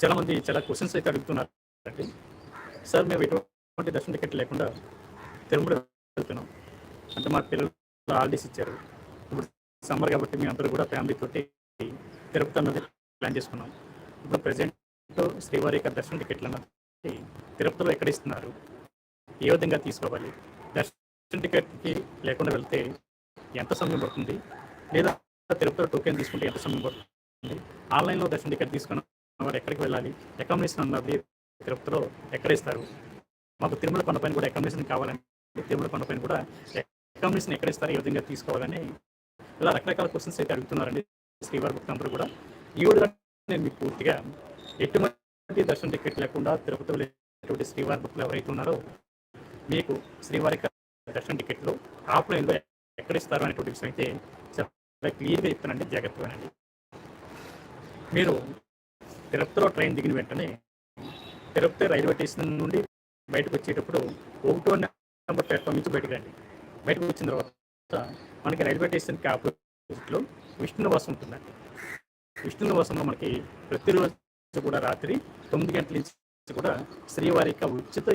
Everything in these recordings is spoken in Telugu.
చాలా మంది చాలా క్వశ్చన్స్ అయితే అడుగుతున్నారు. అండి సార్ మేము ఎటువంటి దర్శన టికెట్ లేకుండా తిరుమల వెళ్తున్నాం. అంటే మా పిల్లలు హాలిడేస్ ఇచ్చారు. ఇప్పుడు సమ్మర్ కాబట్టి మేము అందరూ కూడా ఫ్యామిలీ తోటి తిరుపతి అన్నది ప్లాన్ చేసుకున్నాం. ఇప్పుడు ప్రజెంట్ శ్రీవారి యొక్క దర్శన టికెట్లు అన్నది తిరుపతిలో ఎక్కడ ఇస్తున్నారు? ఏ విధంగా తీసుకోవాలి? దర్శన టికెట్కి లేకుండా వెళ్తే ఎంత సమయం పడుతుంది? లేదా తిరుపతిలో టోకెన్ తీసుకుంటే ఎంత సమయం పడుతుంది? ఆన్లైన్లో దర్శన టికెట్ తీసుకున్నాం వాళ్ళు ఎక్కడికి వెళ్ళాలి? అకామిడేషన్ అన్నది తిరుపతిలో ఎక్కడ ఇస్తారు? మాకు తిరుమల కొండపైన కూడా అకామిడేషన్ కావాలని తిరుమల కొండపైన కూడా అకామిడేషన్ ఎక్కడ ఇస్తారు? ఏ విధంగా తీసుకోవాలని ఇలా రకరకాల క్వశ్చన్స్ అయితే అడుగుతున్నారండి శ్రీవారి భక్తులందరూ కూడా. ఈ నేను మీకు పూర్తిగా ఎటువంటి దర్శన టికెట్ లేకుండా తిరుపతి వెళ్ళేటువంటి శ్రీవారి భక్తులు ఎవరైతే ఉన్నారో మీకు శ్రీవారి దర్శన టికెట్లు ఆఫ్లైన్లో ఎక్కడ ఇస్తారు అనేటువంటి విషయం అయితే చాలా క్లియర్గా చెప్తానండి జాగ్రత్తగానండి. మీరు తిరుపతిలో ట్రైన్ దిగిన వెంటనే తిరుపతి రైల్వే స్టేషన్ నుండి బయటకు వచ్చేటప్పుడు ఒకటో నెంబర్ ప్లాట్ఫామ్ నుంచి బయటకు రండి. బయటకు వచ్చిన తర్వాత మనకి రైల్వే స్టేషన్కి ఆపోజిట్లో విష్ణునివాసం ఉంటుందండి. విష్ణునివాసంలో మనకి ప్రతిరోజు కూడా రాత్రి తొమ్మిది గంటల నుంచి కూడా శ్రీవారి యొక్క ఉచిత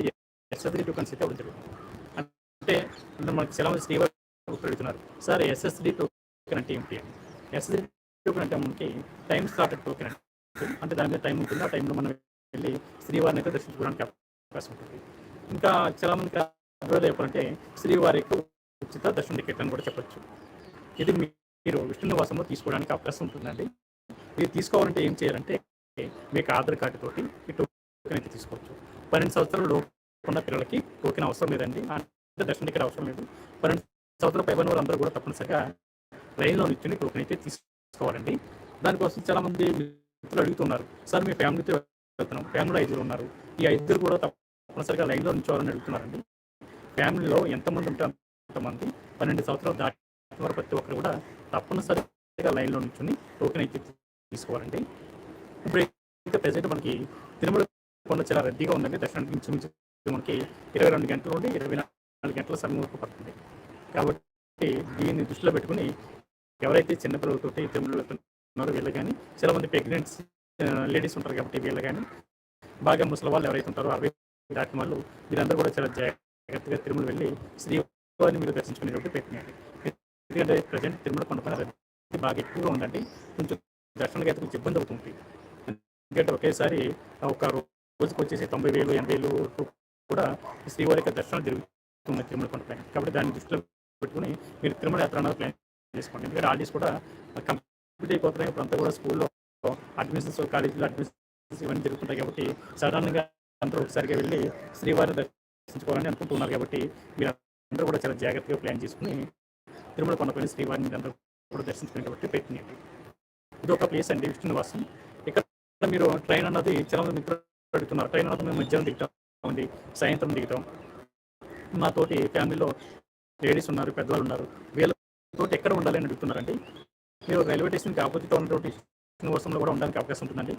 ఎస్ఎస్డి టోకన్స్ అయితే అవ్వడం జరుగుతుంది అంటే మనకి చాలా శ్రీవారి అడుగుతున్నారు సార్ ఎస్ఎస్డి టోకెన్ అంటే ఏమిటి? ఎస్ఎస్డి టోకెన్ అంటే మనకి టైం స్లాటెడ్ టోకెన్ అంటే అంటే దాని మీద టైం ఉంటుంది? ఆ టైంలో మనం వెళ్ళి శ్రీవారిని అయితే దర్శించుకోవడానికి అవకాశం ఉంటుంది. ఇంకా చాలా మందికి అభివృద్ధి చెప్పాలంటే శ్రీవారి యొక్క ఉచిత దర్శన టికెట్ అని కూడా చెప్పచ్చు. ఇది మీరు విష్ణు నివాసంలో తీసుకోవడానికి అవకాశం ఉంటుందండి. మీరు తీసుకోవాలంటే ఏం చేయాలంటే మీకు ఆధార్ కార్డు తోటి ఈ టోకెన్ అయితే తీసుకోవచ్చు. పన్నెండు సంవత్సరాలు లోపు ఉన్న పిల్లలకి టోకెన్ అవసరం లేదండి. అంటే దర్శన టికెట్ అవసరం లేదు. పన్నెండు సంవత్సరాలు పైబడిన వాళ్ళందరూ కూడా తప్పనిసరిగా రైల్లో నుంచి టోకెన్ అయితే తీసుకోవాలండి. దానికోసం చాలా మంది అడుగుతున్నారు. సార్ మీ ఫ్యామిలీతో వెళ్తున్నాం. ఫ్యామిలీలో ఐదుగురు ఉన్నారు. ఈ ఐదుగురు కూడా తప్పనిసరిగా లైన్లో నిల్చోవాలని అడుగుతున్నారండి. ఫ్యామిలీలో ఎంతమంది ఉంటే అంతమంది పన్నెండు సంవత్సరాలు దాటిన వారు ప్రతి ఒక్కరు కూడా తప్పనిసరిగా లైన్లో నిల్చొని టోకెన్ అయితే తీసుకోవాలండి. ఇప్పుడు ఇంకా ప్రజెంట్ మనకి తిరుమల కొండ చాలా రద్దీగా ఉందండి. దర్శనానికి మించి మనకి ఇరవై రెండు గంటల నుండి ఇరవై నాలుగు గంటల సమయం వరకు పడుతుంది. కాబట్టి దీన్ని దృష్టిలో పెట్టుకుని ఎవరైతే చిన్నపిల్లలతోటి తిరుమల ఉన్నారు. వీళ్ళు కానీ చాలా మంది ప్రెగ్నెంట్స్ లేడీస్ ఉంటారు కాబట్టి వీళ్ళు కానీ బాగా ముసలి వాళ్ళు ఎవరైతే ఉంటారో అరవై దాటిన వాళ్ళు వీరందరూ కూడా చాలా జాగ్రత్తగా తిరుమల వెళ్ళి శ్రీవారిని మీరు దర్శించుకునేటువంటి ప్రయత్నం ఎందుకంటే ప్రజెంట్ తిరుమల కొండపైన బాగా ఎక్కువగా ఉందండి కొంచెం దర్శనానికి అయితే కొంచెం ఇబ్బంది అవుతుంది. ఎందుకంటే ఒకేసారి ఒక రోజుకి వచ్చేసి తొంభై వేలు ఎనభై వేలు కూడా శ్రీవారి యొక్క దర్శనం జరుగుతుంది తిరుమల కొండపైన కాబట్టి దాన్ని దృష్టిలో పెట్టుకుని మీరు తిరుమల యాత్ర ప్లాన్ చేసుకోండి. ఎందుకంటే ఆర్డీస్ కూడా కంప్లీట్ అయిపోతున్నాయి. ఇప్పుడంతా కూడా స్కూల్లో అడ్మిషన్స్ కాలేజీలో అడ్మిషన్స్ ఇవన్నీ జరుగుతుంటాయి కాబట్టి సడన్గా అందరూ ఒకసారిగా వెళ్ళి శ్రీవారిని దర్శించుకోవాలని అనుకుంటున్నారు కాబట్టి మీరు అందరూ కూడా చాలా జాగ్రత్తగా ప్లాన్ చేసుకుని తిరుమల కొండపైన శ్రీవారిని అందరూ కూడా దర్శించుకునే కాబట్టి ప్రయత్నించండి. ఇది ఒక ప్లేస్ అండి విష్ణు నివాసం. ఇక్కడ మీరు ట్రైన్ అన్నది చాలా మంది మిత్రులు అడుగుతున్నారు. ట్రైన్ అన్నది మేము మధ్యాహ్నం దిగుతామండి సాయంత్రం దిగుతాం. మా తోటి ఫ్యామిలీలో లేడీస్ ఉన్నారు పెద్దవాళ్ళు ఉన్నారు. వీళ్ళతో ఎక్కడ ఉండాలి అని అడుగుతున్నారండి? మీరు రైల్వే స్టేషన్కి ఆపోజిట్ ఉన్నటువంటి వర్షంలో కూడా ఉండడానికి అవకాశం ఉంటుందండి.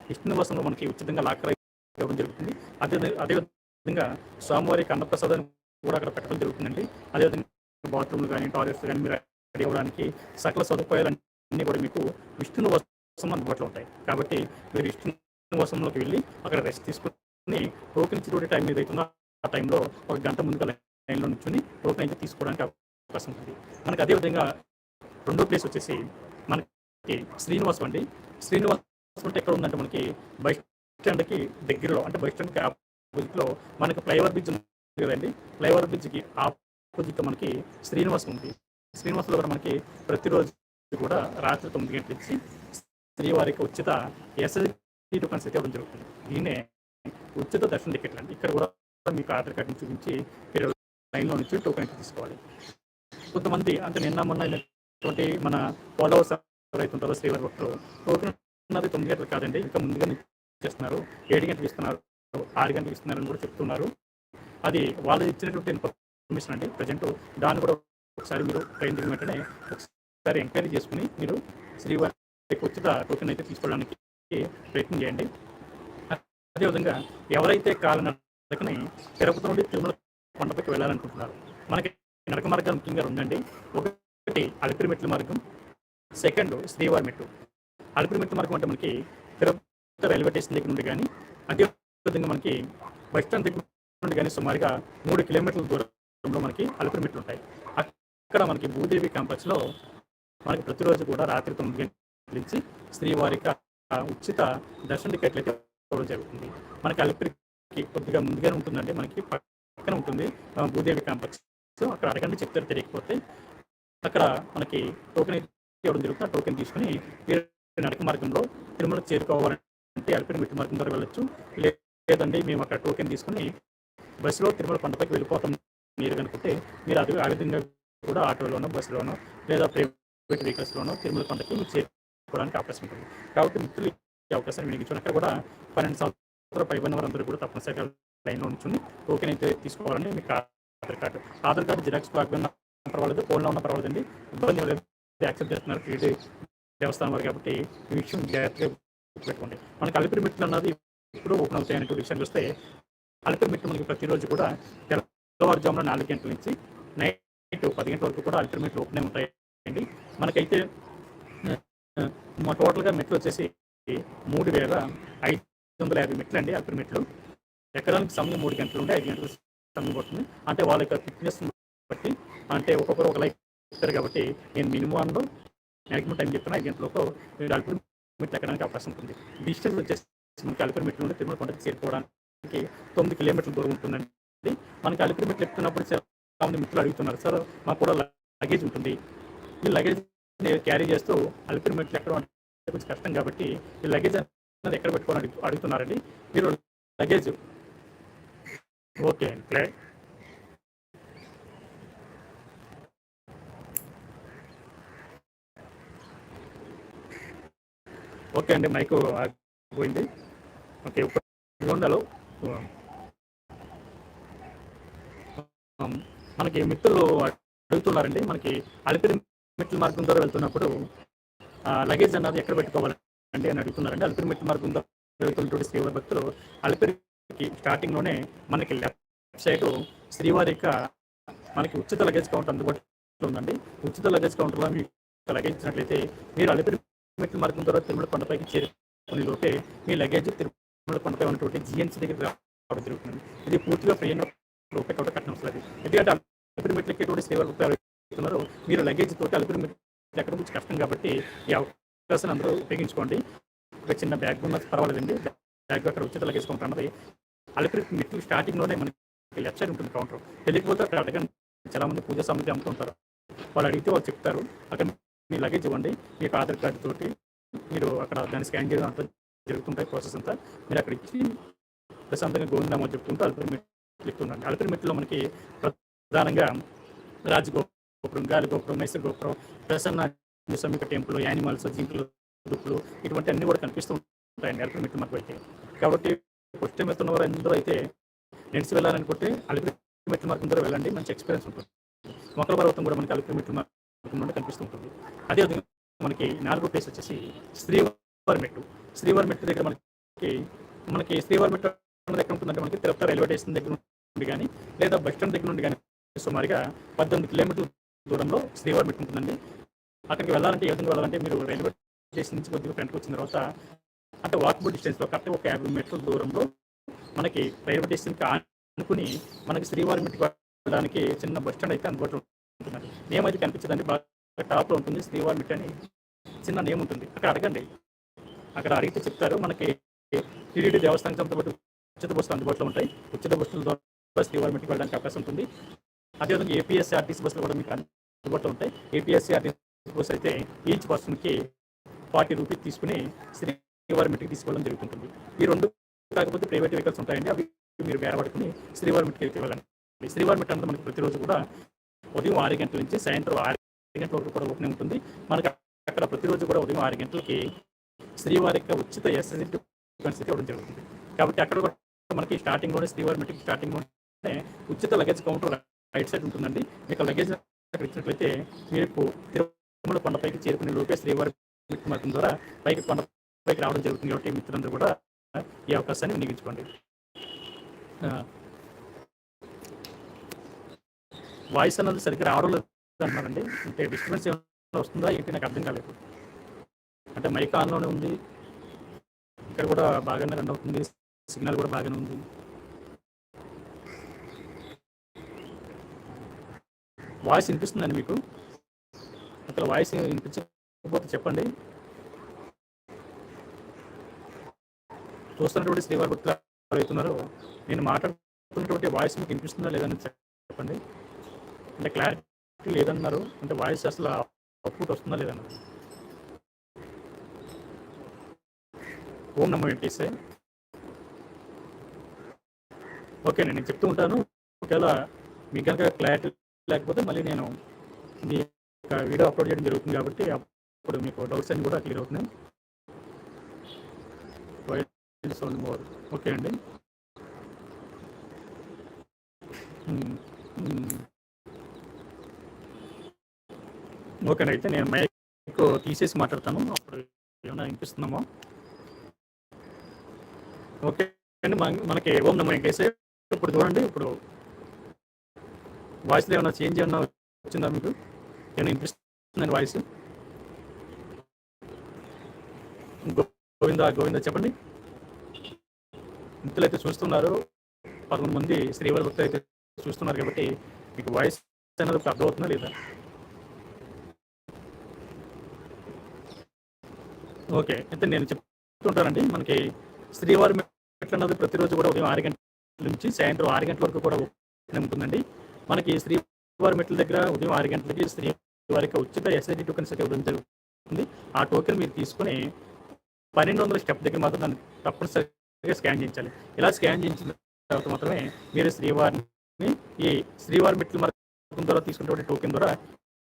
విష్ణునివాసంలో మనకి ఉచితంగా లాకర్ ఇవ్వడం జరుగుతుంది. అదే అదేవిధంగా స్వామివారికి అన్నప్రసాదాన్ని కూడా అక్కడ పెట్టడం జరుగుతుందండి. అదేవిధంగా బాత్రూమ్లు కానీ టాయిలెట్స్ కానీ మీరు రెడీ అవ్వడానికి సకల సదుపాయాలన్నీ కూడా మీకు విష్ణునివాసం అందుబాటులో ఉంటాయి. కాబట్టి మీరు విష్ణునివాసంలోకి వెళ్ళి అక్కడ రెస్ట్ తీసుకుని టోకెన్ ఇచ్చేటువంటి టైం ఏదైతుందో ఆ టైంలో ఒక గంట ముందుగా లైన్లో నుంచుని టోకెన్ అయితే తీసుకోవడానికి అవకాశం ఉంటుంది. మనకి అదేవిధంగా రెండో ప్లేస్ వచ్చేసి మనకి శ్రీనివాసం అండి. శ్రీనివాసం అంటే ఎక్కడ ఉందంటే మనకి బస్ స్టాండ్కి దగ్గరలో అంటే బస్ స్టాండ్కి ఆపోజిట్లో మనకి ఫ్లైఓవర్ బ్రిడ్జ్ ఉంది కదండి. ఫ్లైఓవర్ బ్రిడ్జ్కి ఆపోజిట్ మనకి శ్రీనివాసం ఉంది. శ్రీనివాసంలో కూడా మనకి ప్రతిరోజు కూడా రాత్రి తొమ్మిది గంటల నుంచి శ్రీవారికి ఉచిత ఎస్ఎస్టీ టోకన్స్ అయితే ఇవ్వడం జరుగుతుంది. దీన్నే ఉచిత దర్శన టికెట్లు అండి. ఇక్కడ కూడా మీకు ఆధార్ కార్డుని చూపించి మీరు లైన్లో నుంచి టోకెన్ తీసుకోవాలి. కొంతమంది అంటే నిన్న మొన్న అయినటువంటి మన ఫాలోవర్స్ ఎవరైతే ఉంటారో శ్రీవారి భక్తులు టోకెన్ తొమ్మిది గంటలు కాదండి ఇంకా ముందుగా చేస్తున్నారు ఏడు గంటలకు ఇస్తున్నారు ఆరు గంటలకు ఇస్తున్నారు అని కూడా చెప్తున్నారు. అది వాళ్ళు ఇచ్చినటువంటి ఇన్ఫర్మేషన్ అండి. ప్రజెంట్ దాన్ని కూడా ఒకసారి మీరు ట్రైన్ దిగిన వెంటనే ఒకసారి ఎంక్వైరీ చేసుకుని మీరు శ్రీవారి ఉచిత టోకెన్ అయితే తీసుకోవడానికి ప్రయత్నం చేయండి. అదేవిధంగా ఎవరైతే కాలనడకని తిరుపతి నుండి తిరుమల కొండపైకి వెళ్ళాలనుకుంటున్నారు మనకి నడక మార్గాలు ముఖ్యంగా ఉందండి. ఒకటి అలిపిరి మెట్ల మార్గం. సెకండ్ శ్రీవారి మెట్టు. అలిపిరి మెట్ల మార్గం అంటే మనకి తిరుపతి రైల్వే స్టేషన్ దగ్గర నుండి కానీ అదేవిధంగా మనకి బస్ స్టాండ్ దగ్గర నుండి కానీ సుమారుగా మూడు కిలోమీటర్ల దూరంలో మనకి అలిపిరి మెట్లు ఉంటాయి. అక్కడ మనకి భూదేవి క్యాంపస్లో మనకి ప్రతిరోజు కూడా రాత్రి తొమ్మిది గంటల నుంచి శ్రీవారికి ఉచిత దర్శన టికెట్లు అయితే ఇవ్వడం జరుగుతుంది. మనకి అలిపిరికి కొద్దిగా ముందుగానే ఉంటుందండి. మనకి పక్కన ఉంటుంది భూదేవి క్యాంపస్ సో అక్కడ అడగండి చెప్తారు తెలియకపోతే అక్కడ మనకి టోకెన్ ఇవ్వడం జరుగుతుంది. ఆ టోకెన్ తీసుకుని నడక మార్గంలో తిరుమల చేరుకోవాలంటే అడిపిన మెట్టు మార్గం ద్వారా వెళ్ళొచ్చు. లేదండి మేము అక్కడ టోకెన్ తీసుకుని బస్సులో తిరుమల కొండపైకి వెళ్ళిపోతాం మీరు కనుకుంటే మీరు అది ఆ విధంగా కూడా ఆటోలోనో బస్సులోనో లేదా ప్రైవేట్ వెహికల్స్లోనో తిరుమల కొండకి మీరు చేరుకోవడానికి అవకాశం ఉంటుంది. కాబట్టి మిత్రులు ఈ అవకాశాన్ని వినియోగించుకుని అక్కడ కూడా పన్నెండు సంవత్సరాల పైబడిన వారందరూ కూడా తప్పనిసరిగా లైన్లో ఉంచుని టోకెన్ అయితే తీసుకోవాలని మీకు Aadhaar card. Aadhaar card xerox కాకపోయినా పర్వాలేదు ఫోన్లో ఉన్న పర్వాలేదండి. ఇబ్బంది లేదు. యాక్సెప్ట్ చేస్తున్నారు. టీడీ దేవస్థానం వారు కాబట్టి ఈ విషయం జాగ్రత్తగా పెట్టుకోండి. మనకి అలిపిరి మెట్లు అన్నది ఇప్పుడు ఓపెన్ అవుతాయి విషయం చూస్తే అలిపిరి మెట్లు మనకి ప్రతిరోజు కూడా తెల్లవారుజామున నాలుగు గంటల నుంచి నైట్ పది గంటల వరకు కూడా అలిపిరి మెట్లు ఓపెన్ ఉంటాయండి. మనకైతే మా టోటల్గా మెట్లు వచ్చేసి మూడు వేల ఐదు వందల యాభై మెట్లు అండి అలిపిరి మెట్లు ఎకరానికి సమయం మూడు గంటలు ఉంటే ఐదు గంటల సమయం పడుతుంది. అంటే వాళ్ళ యొక్క ఫిట్నెస్ కాబట్టి అంటే ఒక్కొక్కరు ఒక లైక్ ఇస్తారు కాబట్టి నేను మినిమం అందులో మ్యాక్సిమం టైం చెప్తున్నా ఐదు గంటలకు మీరు అలిపిరి ఎక్కడానికి అవకాశం ఉంటుంది. డిస్టెన్స్ వచ్చేసి మనకి అలిపిరి నుండి తిరుమల కొండకి చేరుకోవడానికి తొమ్మిది కిలోమీటర్ల దూరం ఉంటుందండి. మనకి అలిపిరి చెప్తున్నప్పుడు ఎక్కుతున్నప్పుడు చాలా మంది మిత్రులు అడుగుతున్నారు సార్ మాకు కూడా లగేజ్ ఉంటుంది. ఈ లగేజ్ క్యారీ చేస్తూ అలిపిరి ఎక్కడ అంటే కొంచెం కష్టం కాబట్టి ఈ లగేజ్ అనేది ఎక్కడ పెట్టుకోవాలని అడుగుతున్నారండి? మీరు లగేజ్ ఓకే అండి. ఓకే అండి మైకు పోయింది ఓకే ఇప్పుడు మనకి మిత్రులు అడుగుతున్నారండి మనకి అలిపిరి మెట్ల మార్గం ద్వారా వెళ్తున్నప్పుడు లగేజ్ అన్నది ఎక్కడ పెట్టుకోవాలండి అని అడుగుతున్నారండి. అలిపిరి మెట్ల మార్గం ద్వారా వెళ్తున్నటువంటి శ్రీవారి భక్తులు అలిపిరికి స్టార్టింగ్లోనే మనకి లెఫ్ట్ సైడ్ శ్రీవారి యొక్క మనకి ఉచిత లగేజ్ కౌంటర్ అందుబాటులో ఉందండి. ఉచిత లగేజ్ కౌంటర్లో మీకు లగేజ్ ఇచ్చినట్లయితే మీరు అలిపిరి మెట్ల మార్గం ద్వారా తిరుమల కొండపైకి చేరుకునే లోపే మీ లగేజ్ తిరుమల కొండపై ఉన్నటువంటి జిఎన్సీ దగ్గర రావడం జరుగుతుంది. ఇది పూర్తిగా ఫ్రీ అయిన రూపాయి కూడా కట్టడం వస్తుంది ఎందుకంటే అలిపిరి మెట్లకి ఎటువంటి సేవలు ఉపయోగిస్తున్నారు మీరు లగేజ్ తోటి అలిపిరి మెట్లు ఎక్కడ నుంచి కష్టం కాబట్టి ఈ అవకాశాన్ని అందరూ ఉపయోగించుకోండి. ఒక చిన్న బ్యాగ్ ఉన్న పర్వాలేదండి. బ్యాగ్ అక్కడ ఉచిత లగేజ్ కౌంటర్ అన్నది. అలిపిరి మెట్లు స్టార్టింగ్లోనే మనకి లెఫ్ట్ సైడ్ ఉంటుంది కౌంటర్ తెలియకపోతే అక్కడ అడగండి. చాలా మంది పూజ సామగ్రి అమ్ముతుంటారు. వాళ్ళు అడిగితే వాళ్ళు చెప్తారు. అక్కడ మీ లగేజ్ ఇవ్వండి మీ యొక్క ఆధార్ కార్డు తోటి మీరు అక్కడ దాన్ని స్కాన్ చేయడం అంతా జరుగుతుంటాయి ప్రాసెస్ అంతా. మీరు అక్కడ ఇచ్చి ప్రశాంతంగా గోవిందామని చెప్తుంటే అలిపిరి మెట్లు ఎక్కుతుందండి మనకి ప్రధానంగా రాజగోపురం గాలి గోపురం మైసూర్ గోపురం ప్రసన్న సమీప టెంపుల్ యానిమల్స్ జింకులు దుప్పులు ఇటువంటి అన్ని కూడా కనిపిస్తూ ఉంటాయండి అలిపిరి మనకు అయితే. కాబట్టి ఫస్ట్ టైం వెళ్తున్న వారు అందరూ అయితే నడిచి వెళ్ళాలనుకుంటే అలిపిరి మార్గం ద్వారా వెళ్ళండి. మంచి ఎక్స్పీరియన్స్ ఉంటుంది. మొక్కల పర్వతం కూడా మనకి అలిపిరి మెట్ల కనిపిస్తూ ఉంటుంది అదేవిధంగా మనకి నాలుగో ప్లేస్ వచ్చేసి శ్రీవారి మెట్టు. శ్రీవారి మెట్టు దగ్గర మనకి మనకి శ్రీవారి మెట్టు అన్నది ఎక్కడ ఉంటుందంటే మనకి తిరుపతి రైల్వే స్టేషన్ దగ్గర నుండి కానీ లేదా బస్ స్టాండ్ దగ్గర నుండి కానీ సుమారుగా పద్దెనిమిది కిలోమీటర్ల దూరంలో శ్రీవారి మెట్టు ఉంటుందండి. అక్కడికి వెళ్ళాలంటే ఏ విధంగా వెళ్ళాలంటే మీరు రైల్వే స్టేషన్ నుంచి కొద్దిగా ఫ్రంట్కి వచ్చిన తర్వాత అంటే వాకబుల్ డిస్టెన్స్లో కరెక్ట్ ఒక యాభై మీటర్ల దూరంలో మనకి రైల్వే స్టేషన్కి అనుకుని మనకి శ్రీవారి మెట్టుకు వెళ్ళడానికి చిన్న బస్ స్టాండ్ అయితే అందుబాటులో నేమ్ అయితే కనిపించదండి. బాగా టాప్లో ఉంటుంది. శ్రీవారి మెట్టు అని చిన్న నేమ్ ఉంటుంది. అక్కడ అడగండి. అక్కడ అడిగితే చెప్తారు. మనకి టీడీడీ దేవస్థానం సంస్థ పాటు ఉచిత బస్సులు అందుబాటులో ఉంటాయి. ఉచిత బస్సుల ద్వారా శ్రీవారి వెళ్ళడానికి అవకాశం ఉంటుంది. అదేవిధంగా ఏపీఎస్సీ ఆర్టీసీ బస్సులు కూడా మీకు అందుబాటులో ఉంటాయి. ఏపీఎస్సీ ఆర్టీసీ బస్సు అయితే ఈచ్ పర్సన్కి ఫార్టీ రూపీస్ తీసుకుని శ్రీవారి మెట్టుకు తీసుకోవడం జరుగుతుంటుంది. ఈ రెండు కాకపోతే ప్రైవేట్ వెహికల్స్ ఉంటాయండి. అవి మీరు బేర శ్రీవారి మెట్టుకి వెళ్ళండి. శ్రీవారి మెట్టు అంతా మనకి ప్రతిరోజు కూడా ఉదయం ఆరు గంటల నుంచి సాయంత్రం ఆరు గంటల వరకు కూడా ఓపెన్ ఉంటుంది. మనకి అక్కడ ప్రతిరోజు కూడా ఉదయం ఆరు గంటలకి శ్రీవారి యొక్క ఉచిత ఎస్ఎస్సి పరిస్థితి ఇవ్వడం జరుగుతుంది. కాబట్టి అక్కడ కూడా మనకి స్టార్టింగ్లోనే శ్రీవారి మెట్రిక్ స్టార్టింగ్లోనే ఉచిత లగేజ్ కౌంటర్ రైట్ సైడ్ ఉంటుందండి. మీకు లగేజ్ అక్కడ ఇచ్చినట్లయితే మీకు తిరుమల కొండపైకి చేరుకునే లోపే శ్రీవారి మెట్టు మార్గం ద్వారా పైకి కొండపైకి రావడం జరుగుతుంది. కాబట్టి మిత్రులందరూ కూడా ఈ అవకాశాన్ని వినియోగించుకోండి ఆ, వాయిస్ అన్నది సరిగ్గా రావడం లేదు అన్నారండి అంటే డిస్టర్బెన్స్ ఏమైనా వస్తుందా? ఏంటి నాకు అర్థం కాలేదు. అంటే మైక్ ఆన్లోనే ఉంది. ఇక్కడ కూడా బాగానే రన్ అవుతుంది. సిగ్నల్ కూడా బాగానే ఉంది. వాయిస్ వినిపిస్తుందండి మీకు? అక్కడ వాయిస్ వినిపించకపోతే చెప్పండి. చూస్తున్నటువంటి శ్రీవారి గుర్తు అవుతున్నారు నేను మాట్లాడుతున్నటువంటి వాయిస్ మీకు వినిపిస్తుందా లేదని చెప్పండి. అంటే క్లారిటీ లేదన్నారు. అంటే వాయిస్ అసలు అవుట్పుట్ వస్తుందా లేదన్నారు ఓం నమో వెంకటేశ్వర ఓకే నేను చెప్తూ ఉంటాను. ఒకవేళ మీకు కనుక క్లారిటీ లేకపోతే మళ్ళీ నేను మీ యొక్క వీడియో అప్లోడ్ చేయడం జరుగుతుంది కాబట్టి అప్పుడు మీకు డౌట్స్ అన్ని కూడా క్లియర్ అవుతున్నాయి. సౌండ్ మోర్ ఓకే అండి మ్మ్. మ్మ్. ఓకే అయితే నేను మైక్ తీసేసి మాట్లాడతాను. అప్పుడు ఏమైనా వినిపిస్తున్నామో ఓకే అండి మన- మనకి ఓం నమ్మ వెంకటేశ్వర ఇప్పుడు చూడండి ఇప్పుడు వాయిస్లో ఏమైనా చేంజ్ ఏమన్నా వచ్చిందా మీకు? ఏమైనా వినిపిస్తుందండి వాయిస్ గోవిందా గోవిందా చెప్పండి. ఇంతలో అయితే చూస్తున్నారు పదకొండు మంది శ్రీవారి భక్తులు అయితే చూస్తున్నారు కాబట్టి మీకు వాయిస్ అనేది అర్థమవుతుందా లేదా? ఓకే. అయితే నేను చెప్తుంటానండి మనకి శ్రీవారి మెట్లు అన్నది ప్రతిరోజు కూడా ఉదయం ఆరు గంటల నుంచి సాయంత్రం ఆరు గంటల వరకు కూడా ఓపెన్ ఉంటుందండి. మనకి శ్రీవారి మెట్ల దగ్గర ఉదయం ఆరు గంటలకి శ్రీవారికి ఉచిత ఎస్ఐడి టోకెన్స్ అయితే ఇవ్వడం జరుగుతుంది. ఆ టోకెన్ మీరు తీసుకొని పన్నెండు వందల స్టెప్ దగ్గర మాత్రం దాన్ని తప్పనిసరిగా స్కాన్ చేయించాలి. ఇలా స్కాన్ చేయించిన తర్వాత మాత్రమే మీరు శ్రీవారిని ఈ శ్రీవారి మెట్లు మార్గం ద్వారా తీసుకున్నటువంటి టోకెన్ ద్వారా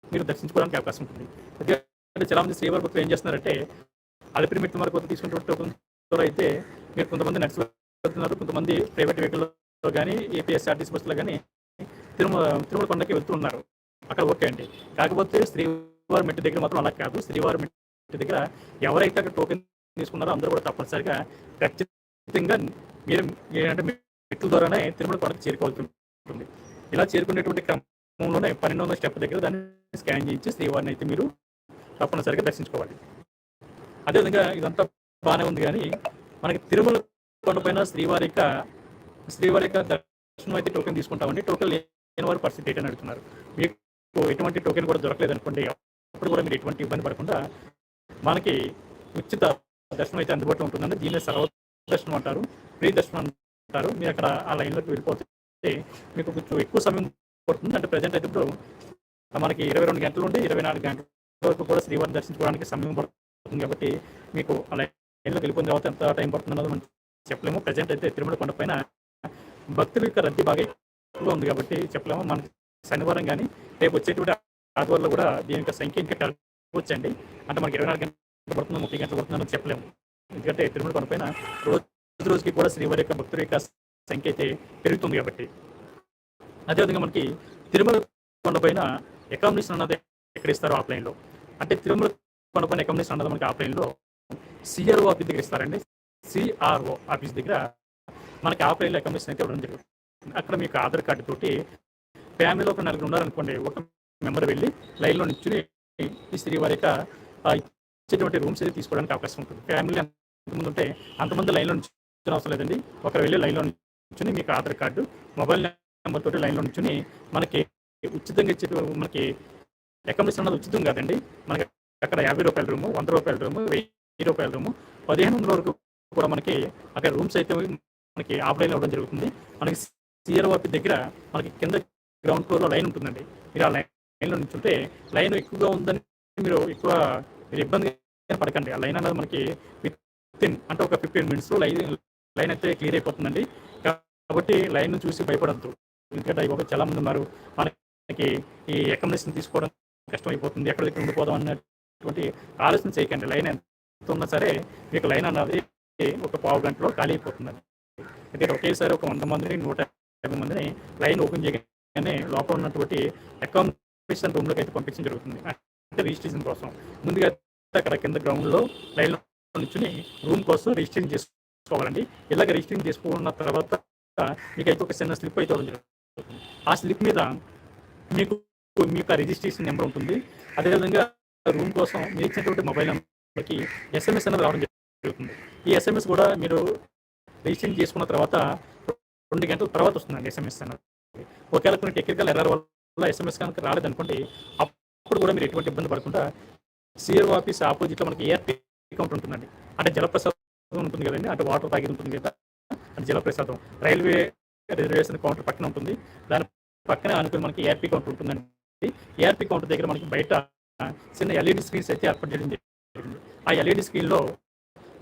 మీరు దర్శించుకోవడానికి అవకాశం ఉంటుంది. ఎందుకంటే చాలా మంది శ్రీవారి భక్తులు ఏం చేస్తున్నారంటే అలిపిరి మెట్ల వరకు తీసుకున్నటువంటి టోకెన్ ద్వారా అయితే మీరు కొంతమంది నడిచి వెళ్తున్నారు కొంతమంది ప్రైవేట్ వెహికల్లో కానీ ఏపీఎస్ఆర్టీసీ బస్సులో కానీ తిరుమల తిరుమల కొండకి వెళ్తున్నారు అక్కడ ఓకే అండి. కాకపోతే శ్రీవారి మెట్టు దగ్గర మాత్రం అలా కాదు. శ్రీవారి మెట్టు దగ్గర ఎవరైతే అక్కడ టోకెన్ తీసుకున్నారో అందరూ కూడా తప్పనిసరిగా ఖచ్చితంగా మీరు ఏంటంటే మెట్ల ద్వారానే తిరుమల కొండకి చేరుకోవాల్సి ఉంటుంది. ఇలా చేరుకునేటువంటి క్రమంలోనే పన్నెండు వందల స్టెప్ దగ్గర దాన్ని స్కాన్ చేయించి శ్రీవారిని అయితే మీరు తప్పనిసరిగా దర్శించుకోవాలి. అదేవిధంగా ఇదంతా బాగానే ఉంది కానీ మనకి తిరుమల కొండపైన శ్రీవారి యొక్క శ్రీవారి యొక్క దర్శనం అయితే టోకెన్ తీసుకుంటామండి. టోకెన్ లేని వారు పరిస్థితి ఏంటని అడుగుతున్నారు. మీకు ఎటువంటి టోకెన్ కూడా దొరకలేదు అనుకోండి. అప్పుడు కూడా మీరు ఎటువంటి ఇబ్బంది పడకుండా మనకి ఉచిత దర్శనం అయితే అందుబాటులో ఉంటుందండి. దీనిలో సర్వ దర్శనం అంటారు ఫ్రీ దర్శనం అంటారు. మీరు అక్కడ ఆ లైన్లోకి వెళ్ళిపోతే మీకు కొంచెం ఎక్కువ సమయం పడుతుంది. అంటే ప్రజెంట్ అయితే ఇప్పుడు మనకి ఇరవై రెండు గంటల నుండి ఇరవై నాలుగు గంటల వరకు కూడా శ్రీవారిని దర్శించుకోవడానికి సమయం పడుతుంది. కాబట్టి మీకు ఆ లైన్లోకి వెళ్ళిపోయిన తర్వాత ఎంత టైం పడుతుంది అన్నది మనం చెప్పలేము. ప్రజెంట్ అయితే తిరుమల కొండ పైన భక్తుల యొక్క రద్దీ బాగా ఎక్కువ ఉంది కాబట్టి చెప్పలేము. మనకి శనివారం కానీ రేపు వచ్చేటువంటి ఆదివారంలో కూడా దీని యొక్క సంఖ్య ఇంకా పెరగవచ్చండి అంటే మనకి ఇరవై నాలుగు గంటలు పడుతుందో ముప్పై గంటలు పడుతుందని చెప్పలేము. ఎందుకంటే తిరుమల కొండ పైన రోజు రోజుకి కూడా శ్రీవారి యొక్క భక్తుల యొక్క సంఖ్య అయితే పెరుగుతుంది కాబట్టి. అదేవిధంగా మనకి తిరుమల కొండ పైన అకామిడేషన్ అన్నది ఎక్కడ ఇస్తారు ఆఫ్లైన్లో. అంటే తిరుమల కొన్ని పైన అకామిడేషన్ అన్నది మనకి ఆఫ్లైన్లో సిఆర్ఓ ఆఫీస్ దగ్గర ఇస్తారండి. సిఆర్ఓ ఆఫీస్ దగ్గర మనకి ఆఫ్లైన్లో అకామిడేషన్ అయితే ఇవ్వడం జరుగుతుంది. అక్కడ మీకు ఆధార్ కార్డు తోటి ఫ్యామిలీలో ఒక నలుగురు ఉన్నారనుకోండి ఒక మెంబర్ వెళ్ళి లైన్లో నిల్చుని ఈ శ్రీవారి యొక్క ఇచ్చేటువంటి రూమ్స్ అయితే తీసుకోవడానికి అవకాశం ఉంటుంది. ఫ్యామిలీ ఎంతమంది ఉంటే అంతమంది లైన్లో నిల్చుని అవసరం లేదండి. ఒకరు వెళ్ళి లైన్లో నిల్చుని మీకు ఆధార్ కార్డు మొబైల్ నెంబర్ తోటి లైన్లో నిల్చుని మనకి ఉచితంగా ఇచ్చే మనకి అకామిడేషన్ అన్నది ఉచితం కాదండి. మనకి అక్కడ యాభై రూపాయల రూము వంద రూపాయల రూము వెయ్యి రూపాయల రూము పదిహేను వందల వరకు కూడా మనకి అక్కడ రూమ్స్ అయితే మనకి ఆఫ్లైన్లో ఇవ్వడం జరుగుతుంది. మనకి సిఆర్ఓపి దగ్గర మనకి కింద గ్రౌండ్ ఫ్లోర్లో లైన్ ఉంటుందండి. మీరు ఆ లైన్లో నుంచుంటే లైన్ ఎక్కువగా ఉందని మీరు ఎక్కువ మీరు ఇబ్బంది పడకండి. ఆ లైన్ అనేది మనకి విత్ ఇన్ అంటే ఒక ఫిఫ్టీన్ మినిట్స్లో లైన్ లైన్ అయితే క్లియర్ అయిపోతుందండి. కాబట్టి లైన్ చూసి భయపడద్దు. ఎందుకంటే ఇవ్వక చాలా మంది ఉన్నారు. మనకి ఈ అకామిడేషన్ తీసుకోవడం కష్టం అయిపోతుంది ఎక్కడ దగ్గర ఉండిపోదాం అన్నటువంటి ఆలోచన చేయకండి. లైన్ ఎంత ఉన్నా సరే మీకు లైన్ అన్నది ఒక పావు గంటలో ఖాళీ అయిపోతుందండి. అయితే ఒకేసారి ఒక వంద మందిని నూట యాభై మందిని లైన్ ఓపెన్ చేయగానే లోపల ఉన్నటువంటి అకామిడేషన్ రూమ్లోకి అయితే పంపించడం జరుగుతుంది. అంటే రిజిస్ట్రేషన్ కోసం. ముందుగా అక్కడ కింద గ్రౌండ్లో లైన్లో నుంచుని రూమ్ కోసం రిజిస్ట్రేషన్ చేసుకోవాలండి. ఇలాగ రిజిస్ట్రేషన్ చేసుకున్న తర్వాత మీకైతే ఒక చిన్న స్లిప్ అయితే జరుగుతుంది. ఆ స్లిప్ మీద మీకు మీ యొక్క రిజిస్ట్రేషన్ నెంబర్ ఉంటుంది. అదేవిధంగా రూమ్ కోసం మీరు ఇచ్చినటువంటి మొబైల్ నెంబర్కి ఎస్ఎంఎస్ అనేది రావడం జరుగుతుంది. ఈ ఎస్ఎంఎస్ కూడా మీరు రిజిస్ట్రేషన్ చేసుకున్న తర్వాత రెండు గంటల తర్వాత వస్తుందండి ఎస్ఎంఎస్ అనేది. ఒకవేళ కొన్ని టెక్నికల్ ఎర్రర్ వల్ల ఎస్ఎంఎస్ కనుక రాలేదనుకోండి అప్పుడు కూడా మీరు ఎటువంటి ఇబ్బంది పడకుండా సిఆర్ ఆఫీస్ ఆపోజిట్లో మనకి ఏఆర్పీ అకౌంట్ ఉంటుందండి. అంటే జలప్రసాదం ఉంటుంది కదండి అంటే వాటర్ తాగి ఉంటుంది కదా అంటే జలప్రసాదం. రైల్వే రిజర్వేషన్ కౌంటర్ పక్కన ఉంటుంది. దాని పక్కనే అనుకుని మనకి ఏఆర్పీ కౌంటర్ ఉంటుందండి. ఏఆర్పీ కౌంటర్ దగ్గర మనకి బయట చిన్న ఎల్ఈడి స్క్రీన్స్ అయితే ఏర్పాటు చేయడం జరిగింది. ఆ ఎల్ఈడి స్క్రీన్లో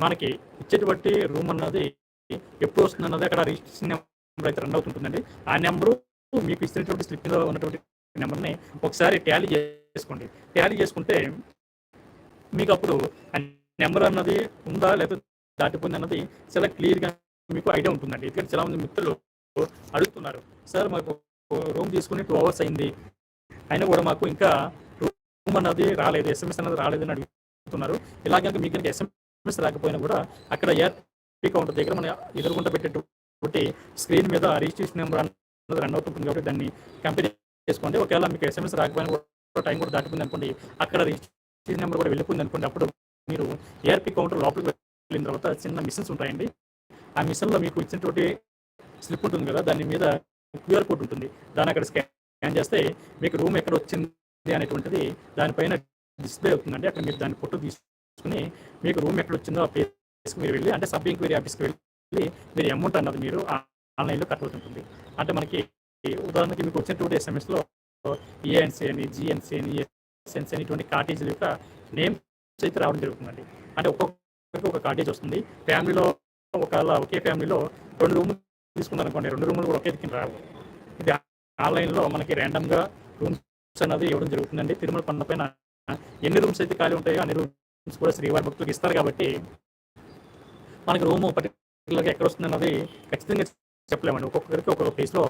మనకి ఇచ్చేటువంటి రూమ్ అన్నది ఎప్పుడు వస్తుంది అన్నది అక్కడ రిజిస్ట్రేషన్ నెంబర్ అయితే రన్ అవుతుంటుందండి. ఆ నెంబరు మీకు ఇచ్చినటువంటి స్లిప్లో ఉన్నటువంటి నెంబర్ని ఒకసారి ట్యాలీ చేసుకోండి. ట్యాలీ చేసుకుంటే మీకు అప్పుడు ఆ నెంబర్ అన్నది ఉందా లేదా దాటిపోయింది అన్నది చాలా క్లియర్గా మీకు ఐడియా ఉంటుందండి. ఎందుకంటే చాలా మంది మిత్రులు అడుగుతున్నారు సార్ మాకు రూమ్ తీసుకుని టూ అవర్స్ అయింది అయినా కూడా మాకు ఇంకా రూమ్ అన్నది రాలేదు ఎస్ఎంఎస్ అనేది రాలేదని అడుగుతున్నారు. ఇలాగే మీకు కనుక ఎస్ఎంఎస్ రాకపోయినా కూడా అక్కడ ఏఆర్పీ కౌంటర్ దగ్గర మన ఎదురుగుంట పెట్టేటువంటి స్క్రీన్ మీద రిజిస్ట్రేషన్ నెంబర్ అన్నది రన్ అవుతుంది కాబట్టి దాన్ని కంపెనీ చేసుకోండి. ఒకవేళ మీకు ఎస్ఎంఎస్ రాకపోయినా కూడా టైం కూడా దాటిపోయింది అనుకోండి అక్కడ రిజిస్ట్రేషన్ నెంబర్ కూడా వెళ్ళిపోయింది అనుకోండి అప్పుడు మీరు ఏఆర్పీ కౌంటర్ లోపలికి వెళ్ళిన తర్వాత చిన్న మిషన్స్ ఉంటాయండి. ఆ మిషన్లో మీకు ఇచ్చినటువంటి స్లిప్ ఉంటుంది కదా దాని మీద క్యూఆర్ కోడ్ ఉంటుంది. దాన్ని అక్కడ స్కాన్ చేస్తే మీకు రూమ్ ఎక్కడ వచ్చింది అనేటువంటిది దానిపైన డిస్ప్లే అవుతుందండి. అక్కడ మీరు దాన్ని ఫోటో తీసుకుని మీకు రూమ్ ఎక్కడ వచ్చిందో ఆ ప్లేస్కి మీరు వెళ్ళి అంటే సబ్ ఎంక్వైరీ ఆఫీస్కి వెళ్ళి మీరు అమౌంట్ అన్నది మీరు ఆన్లైన్లో కట్టవలసి ఉంటుంది అంటే మనకి ఉదాహరణకి మీకు వచ్చినటువంటి ఎస్ఎంఎస్లో ఏఎన్సీ అని జిఎన్సీ అని ఎస్ఎన్సీ అని ఇటువంటి కాటేజీల యొక్క నేమ్స్ అయితే రావడం జరుగుతుందండి. అంటే ఒక్కొక్కరికి ఒక కాటేజ్ వస్తుంది. ఫ్యామిలీలో ఒకవేళ ఒకే ఫ్యామిలీలో రెండు రూములు తీసుకున్నారు అనుకోండి రెండు రూములు కూడా ఒకే దిక్కున రావు. ఇది ఆన్లైన్లో మనకి ర్యాండమ్గా రూమ్స్ అన్నది ఇవ్వడం జరుగుతుందండి. తిరుమల కొండ ఎన్ని రూమ్స్ అయితే ఖాళీ ఉంటాయో అన్ని రూమ్స్ కూడా శ్రీవారి భక్తులకు ఇస్తారు కాబట్టి మనకి రూమ్ పర్టికులర్గా ఎక్కడ వస్తుంది అన్నది ఖచ్చితంగా చెప్పలేమండి. ఒక్కొక్కరికి ఒక్కొక్క ప్లేస్లో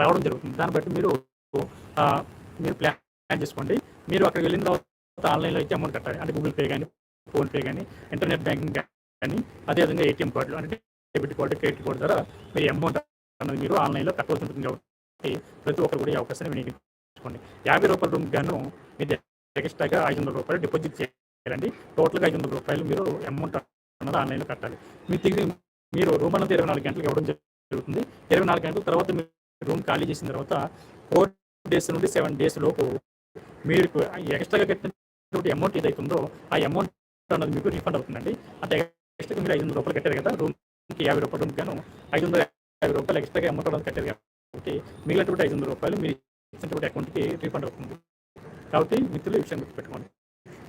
రావడం జరుగుతుంది. దాన్ని బట్టి మీరు మీరు ప్లాన్ చేసుకోండి. మీరు అక్కడికి వెళ్ళిన తర్వాత ఆన్లైన్లో అయితే అమౌంట్ కట్టాలి. అంటే గూగుల్ పే కానీ ఫోన్పే కానీ ఇంటర్నెట్ బ్యాంకింగ్ కానీ అదేవిధంగా ఏటీఎం కార్డులు అంటే డెబిట్ కార్డు క్రెడిట్ కార్డు ద్వారా మీ అమౌంట్ అన్నది మీరు ఆన్లైన్లో కట్టవలసి ఉంటుంది కాబట్టి ప్రతి ఒక్కరు కూడా ఈ అవకాశాన్ని వినియోగించుకోండి యాభై రూపాయల రూమ్ గాను మీరు ఎక్స్ట్రాగా ఐదు వందల రూపాయలు డిపాజిట్ చేయాలండి. టోటల్గా ఐదు వందల రూపాయలు మీరు అమౌంట్ అన్నది ఆన్లైన్లో కట్టాలి. మీరు తిరిగి మీరు రూమ్ అన్నది ఇరవై నాలుగు గంటలకు ఇవ్వడం జరుగుతుంది. ఇరవై నాలుగు గంటల తర్వాత మీరు రూమ్ ఖాళీ చేసిన తర్వాత ఫోర్ డేస్ నుండి సెవెన్ డేస్ లోపు మీరు ఎక్స్ట్రాగా కట్టినటువంటి అమౌంట్ ఏదైతుందో ఆ అమౌంట్ అన్నది మీకు రీఫండ్ అవుతుందండి. అంటే ఎక్స్ట్రాగా మీరు ఐదు వందల రూపాయలు కట్టారు కదా రూమ్కి యాభై రూపాయలు రూమ్ గాను ఐదు వందల యాభై రూపాయలు ఎక్స్ట్రాగా అమౌంట్ అన్నది కట్టారు కాబట్టి మిగిలినటువంటి ఐదు వందల రూపాయలు మీరు ఇచ్చినటువంటి అకౌంట్కి రీఫండ్ అవుతుంది. కాబట్టి మిత్రులు ఈ విషయం గుర్తుపెట్టుకోండి.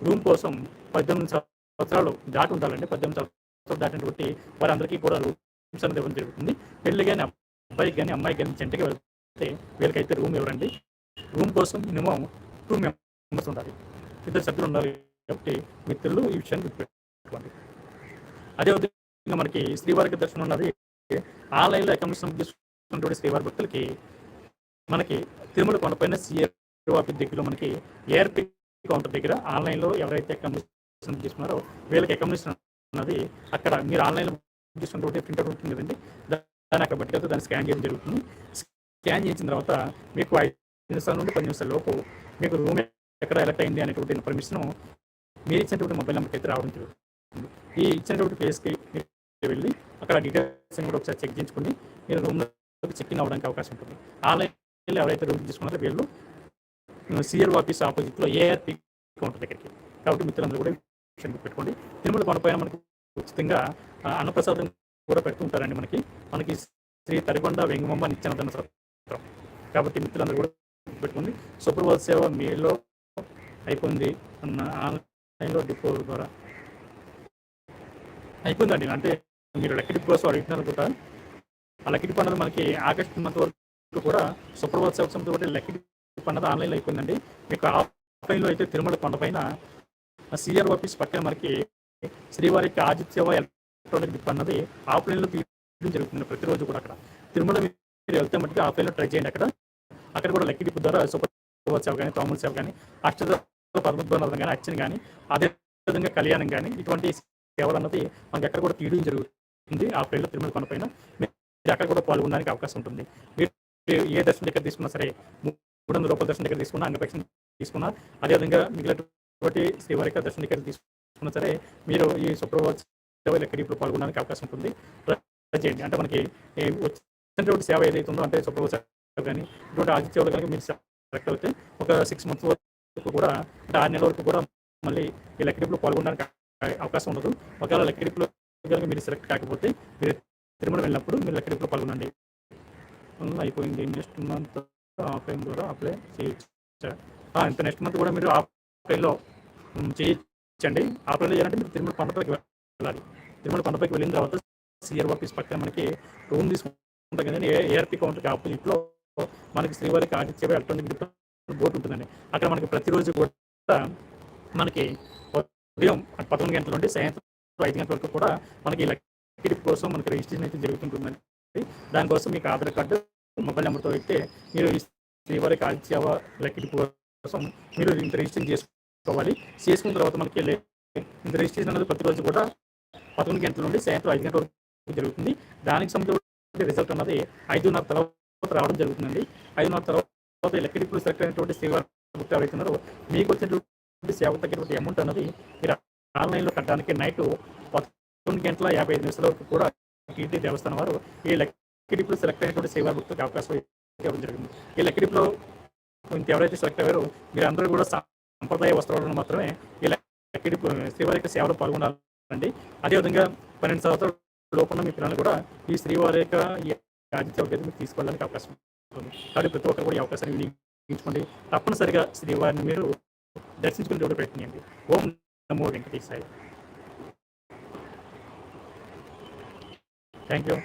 రూమ్ కోసం పద్దెనిమిది సంవత్సరాలు దాటి ఉండాలండి. పద్దెనిమిది సంవత్సరాలు దాటినటువంటి వారందరికీ కూడా రూమ్స్ అనేది ఇవ్వడం జరుగుతుంది. పెళ్ళి కానీ అబ్బాయికి కానీ అమ్మాయికి కానీ జంటకి వెళ్తే వీళ్ళకైతే రూమ్ ఇవ్వరండి. రూమ్ కోసం మినిమం టూ మెంబర్స్ ఉండాలి. ఇద్దరు సభ్యులు ఉండాలి కాబట్టి మిత్రులు ఈ విషయాన్ని గుర్తుపెట్టుకోండి. అదేవిధంగా మనకి శ్రీవారికి దర్శనం ఉన్నది. ఆన్లైన్లో అకామిడేషన్ తీసుకున్నటువంటి శ్రీవారి భక్తులకి మనకి తిరుమల కొండపైన సిఆర్ ఆఫీస్ దగ్గరలో మనకి ఏఆర్పి కౌంటర్ దగ్గర ఆన్లైన్లో ఎవరైతే అకామిడేషన్ తీసుకున్నారో వీళ్ళకి అకామిడేషన్ ఉన్నది అక్కడ మీరు ఆన్లైన్లో తీసుకున్నటువంటి ప్రింట్అవుట్ ఉంటుంది కదండి. దాన్ని అక్కడ బట్టి దాన్ని స్కాన్ చేయడం జరుగుతుంది. స్కాన్ చేసిన తర్వాత మీకు ఐదు నిమిషాల నుండి పది నిమిషాల లోపు మీకు రూమ్ ఎక్కడ ఎలక్ట్ అయింది అనేటువంటి ఇన్ఫర్మేషన్ మీరు ఇచ్చినటువంటి మొబైల్ నెంబర్కి అయితే రావడం జరుగుతుంది. ఈ ఇచ్చినటువంటి ప్లేస్కి వెళ్ళి అక్కడ డీటెయిల్స్ కూడా ఒకసారి చెక్ చేయించుకుని మీరు రూమ్లో చెక్ ఇన్ అవ్వడానికి అవకాశం ఉంటుంది. ఆన్లైన్ ఎవరైతే రూమ్ తీసుకున్నారో వీళ్ళు సిఎల్ ఆఫీస్ ఆపోజిట్లో ఏఆర్పి కౌంటర్ దగ్గరికి. కాబట్టి మిత్రులందరూ కూడా విషయం పెట్టుకోండి తిరుమల కొండపైన మనకు ఉచితంగా అన్నప్రసాదం కూడా పెడుతుంటారండి మనకి. మనకి శ్రీ తరిగొండ వెంగమమ్మ నిత్యానందన సత్రం. కాబట్టి మిత్రులందరూ కూడా పెట్టుకోండి సుప్రభాత సేవ మీలో అయిపోయింది అన్న ఆన్లైన్లో డిపో ద్వారా. అయిపోయిందండి. అంటే మీరు లక్కీ డిప్ కోసం అడుగుతున్నారు కూడా ఆ లక్కీ డిప్ మనకి ఆగస్టు మంత్ వరకు కూడా సుప్రభాత్ సేవ సంస్థ కూడా డిప్ అన్నది ఆన్లైన్లో అయిపోయిందండి. మీకు ఆఫ్లైన్లో అయితే తిరుమల కొండపైన సిఆర్ ఆఫీస్ పక్కన మనకి శ్రీవారికి ఆదిత్యవ ఎలక్ట్రానిక్ డిప్ అన్నది ఆఫ్లైన్లో తీయడం జరుగుతుంది ప్రతిరోజు కూడా అక్కడ. తిరుమల మీరు వెళ్తే మట్టుకు ఆఫ్లైన్లో ట్రై చేయండి అక్కడ. అక్కడ కూడా లక్కీ డిప్ ద్వారా సుప్రభాత్ సేవ కానీ తాముల సేవ కానీ అక్షర పద్మద్వనాథం కానీ అచ్చని కానీ అదే విధంగా కళ్యాణం కానీ ఇటువంటి సేవలు అన్నది మనకి ఎక్కడ కూడా తీయడం జరుగుతుంది ఆఫ్లైన్లో తిరుమల కొండపైన మీరు అక్కడ కూడా పాల్గొనడానికి అవకాశం ఉంటుంది. మీరు ఏ దర్శనం దగ్గర తీసుకున్నా సరే మూడు వందల రూపాయల దర్శనం దగ్గర తీసుకున్నా అంగపక్షం తీసుకున్నా అదేవిధంగా మిగిలినటువంటి శ్రీవారి దర్శనం దగ్గర తీసుకున్నా సరే మీరు ఈ సుప్రభాత్ లెక్కడిప్పుడు పాల్గొనడానికి అవకాశం ఉంటుంది? చేయండి. అంటే మనకి వచ్చినటువంటి సేవ ఏదైతే ఉందో అంటే శుక్రవారం సేవ కానీ ఇటువంటి ఆదిత్య సేవలు కనుక మీరు సెలెక్ట్ అవుతే ఒక సిక్స్ మంత్స్ వరకు కూడా అంటే ఆరు నెలల వరకు కూడా మళ్ళీ ఈ లెక్కడిపులో పాల్గొనడానికి అవకాశం ఉండదు. ఒకవేళ లెక్కడిపులో కనుక మీరు సెలెక్ట్ కాకపోతే మీరు తిరుమల వెళ్ళినప్పుడు మీరు లెక్కడిపులో పాల్గొనండి. ఉమ్, అయిపోయింది. నెక్స్ట్ మంత్ ఆఫ్లైన్ ద్వారా అప్లై చేయొచ్చు? ఇంత ఇంకా నెక్స్ట్ మంత్ కూడా మీరు ఆఫ్లైన్లో చేయించండి ఆఫ్లైన్లో చేయాలంటే మీరు తిరుమల పండుగకి వెళ్ళాలి. తిరుమల పండపైకి వెళ్ళిన తర్వాత సిఆర్ ఆఫీస్ పక్కన మనకి రూమ్ తీసుకుంటాం కదండి ఏఆర్పి కౌంటర్కి ఆపోజిట్లో మనకి శ్రీవారికి ఆదిత్య ఎలక్ట్రానిక్ డిపో బోర్డు ఉంటుందండి. అక్కడ మనకి ప్రతిరోజు కూడా మనకి ఉదయం పదకొండు గంటల నుండి సాయంత్రం ఐదు గంటల వరకు కూడా మనకి లక్కీ కోసం మనకి రిజిస్ట్రేషన్ అయితే జరుగుతుంటుందండి. దానికోసం మీకు ఆధార్ కార్డు మొబైల్ నెంబర్తో అయితే మీరు ఈ శ్రీవారికి ఆదిత్య లక్కీ కోసం మీరు ఇంత రిజిస్ట్రేషన్ చేసుకోవాలి. చేసుకున్న తర్వాత మనకి ఇంత రిజిస్ట్రేషన్ అనేది ప్రతిరోజు కూడా పదకొండు గంటల నుండి సాయంత్రం ఐదు గంటల వరకు జరుగుతుంది. దానికి సంబంధించిన రిజల్ట్ అన్నది ఐదున్నర తర్వాత రావడం జరుగుతుందండి. ఐదున్నర తర్వాత ఎలక్ట్రిక్ సెలెక్ట్ అయినటువంటి శ్రీవారి గుర్తు ఎవరైతున్నారో మీకు వచ్చినటువంటి సేవ తగ్గినటువంటి అమౌంట్ అన్నది మీరు ఆన్లైన్లో కట్టడానికి నైట్ పదకొండు గంటల యాభై ఐదు నిమిషాల వరకు కూడా టీటీ దేవస్థానం వారు ఈ లెక్కడిపులో సెలెక్ట్ అయినటువంటి సేవా భక్తులకు అవకాశం ఇవ్వడం జరిగింది. ఈ లెక్కడిపులో ఎవరైతే సెలెక్ట్ అయ్యారో మీరందరూ కూడా సంప్రదాయ వస్త్రాలను మాత్రమే ఈ లెక్కడిపు శ్రీవారి యొక్క సేవలో పాల్గొనాలండి. అదేవిధంగా పన్నెండు సంవత్సరాల లోపల మీ పిల్లలు కూడా ఈ శ్రీవారి యొక్క ఈ ఆదిత్య మీకు తీసుకోవడానికి అవకాశం ఉంటుంది. కాబట్టి ప్రతి ఒక్కరు కూడా ఈ అవకాశాన్ని వినియోగించుకోండి. తప్పనిసరిగా శ్రీవారిని మీరు దర్శించుకునే ప్రయత్నించండి ఓం నమో వెంకటేశాయ. Thank you.